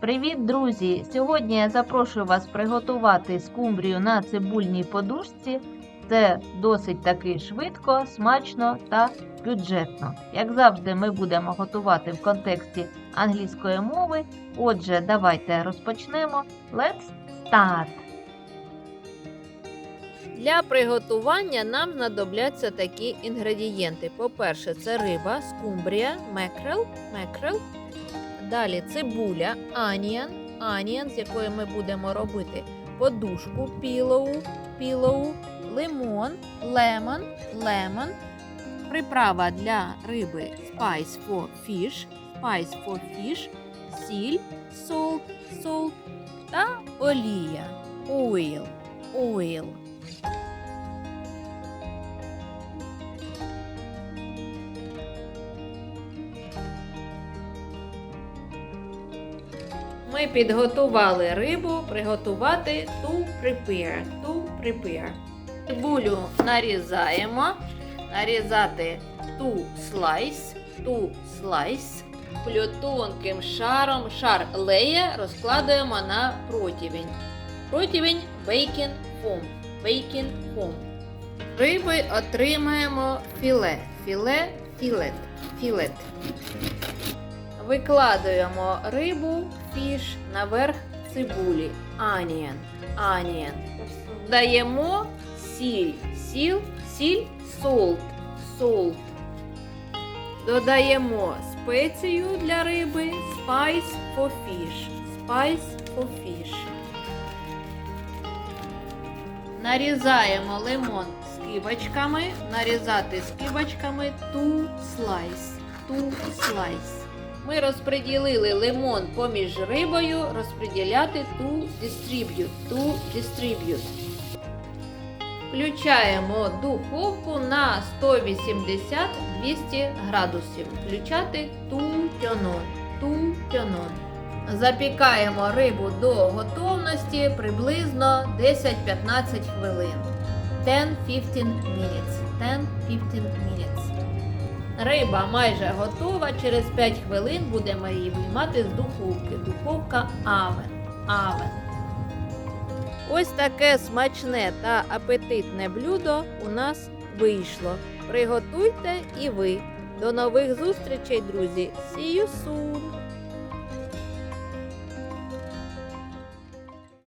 Привіт, друзі! Сьогодні я запрошую вас приготувати скумбрію на цибульній подушці. Це досить таки швидко, смачно та бюджетно. Як завжди, ми будемо готувати в контексті англійської мови. Отже, давайте розпочнемо. Let's start! Для приготування нам знадобляться такі інгредієнти. По-перше, це риба, скумбрія, мекрел, мекрел. Далі цибуля, аніян, аніян, з якої ми будемо робити подушку, пілоу, пілоу, лимон, лемон, лемон. Приправа для риби spice for fish, spice for fish, сіль, salt, salt та олія, oil, oil. Ми підготували рибу, приготувати to prepare. To prepare. Цибулю нарізаємо. Нарізати to slice, to slice. Тонким шаром, шар леє розкладаємо на противень. Противень bacon foam. Bacon foam. Риби отримаємо філе. Філе, філет, філет. Викладаємо рибу, фіш наверх цибулі. Анієн. Анієн. Даємо сіль. Сіль, сіль, солт. Солт. Додаємо спецію для риби spice for fish. Spice for fish. Нарізаємо лимон скибочками. Нарізати скибочками two slice. Two slice. Ми розподілили лимон поміж рибою, розподіляти to distribute. To distribute. Включаємо духовку на 180-200 градусів. Включати ту-тьонон. Ту-тьонон. Запікаємо рибу до готовності приблизно 10-15 хвилин. 10-15 minutes. 10-15 minutes. Риба майже готова. Через 5 хвилин будемо її виймати з духовки. Духовка авен. Авен. Ось таке смачне та апетитне блюдо у нас вийшло. Приготуйте і ви. До нових зустрічей, друзі! See you soon!